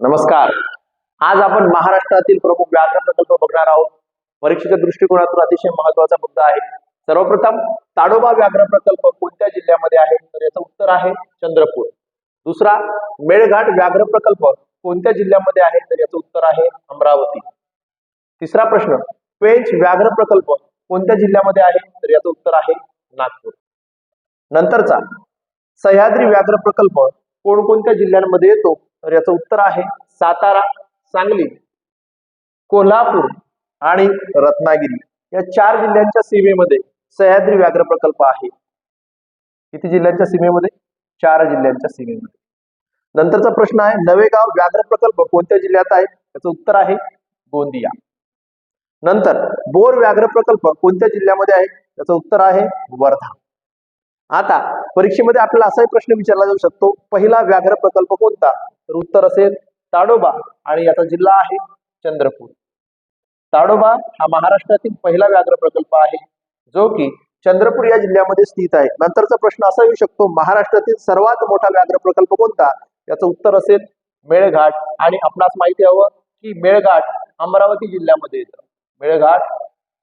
नमस्कार. आज आपण महाराष्ट्रातील प्रमुख व्याघ्र प्रकल्प बघणार आहोत. परीक्षेच्या दृष्टिकोनातून अतिशय महत्त्वाचा मुद्दा आहे. सर्वप्रथम ताडोबा व्याघ्र प्रकल्प कोणत्या जिल्ह्यामध्ये आहे? तर याचं उत्तर आहे चंद्रपूर. दुसरा मेळघाट व्याघ्र प्रकल्प कोणत्या जिल्ह्यामध्ये आहे? तर याचं उत्तर आहे अमरावती. तिसरा प्रश्न पेंच व्याघ्र प्रकल्प कोणत्या जिल्ह्यामध्ये आहे? तर याचं उत्तर आहे नागपूर. नंतरचा सह्याद्री व्याघ्र प्रकल्प कोणकोणत्या जिल्ह्यांमध्ये येतो? तर याचं उत्तर आहे सातारा सांगली कोल्हापूर आणि रत्नागिरी. या चार जिल्ह्यांच्या सीमेमध्ये सह्याद्री व्याघ्र प्रकल्प आहे. किती जिल्ह्यांच्या सीमेमध्ये? चार जिल्ह्यांच्या सीमेमध्ये. नंतरचा प्रश्न आहे नवेगाव व्याघ्र प्रकल्प कोणत्या जिल्ह्यात आहे? त्याचं उत्तर आहे गोंदिया. नंतर बोर व्याघ्र प्रकल्प कोणत्या जिल्ह्यामध्ये आहे? त्याचं उत्तर आहे वर्धा. आता परीक्षेमध्ये आपल्याला असाही प्रश्न विचारला जाऊ शकतो पहिला व्याघ्र प्रकल्प कोणता? तर उत्तर असेल ताडोबा आणि याचा जिल्हा आहे चंद्रपूर. ताडोबा हा महाराष्ट्रातील पहिला व्याघ्र प्रकल्प आहे जो की चंद्रपूर या जिल्ह्यामध्ये स्थित आहे. नंतरचा प्रश्न असा येऊ शकतो महाराष्ट्रातील सर्वात मोठा व्याघ्र प्रकल्प कोणता? याचं उत्तर असेल मेळघाट. आणि आपणास माहिती हवं की मेळघाट अमरावती जिल्ह्यामध्ये येतं. मेळघाट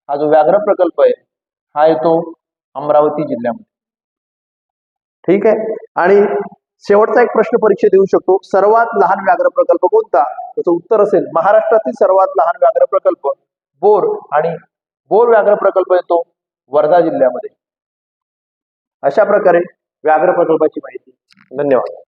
हा जो व्याघ्र प्रकल्प आहे हा येतो अमरावती जिल्ह्यामध्ये. ठीक आहे? आणि शेवटचा एक प्रश्न परीक्षा देऊ शकतो. सर्वात लहान व्याघ्र प्रकल्प कोणता? त्याचं उत्तर असेल महाराष्ट्रातील सर्वात लहान व्याघ्र प्रकल्प. बोर आणि बोर व्याघ्र प्रकल्प येतो वर्धा जिल्ह्यामध्ये. अशा प्रकारे व्याघ्र प्रकल्पाची माहिती. धन्यवाद.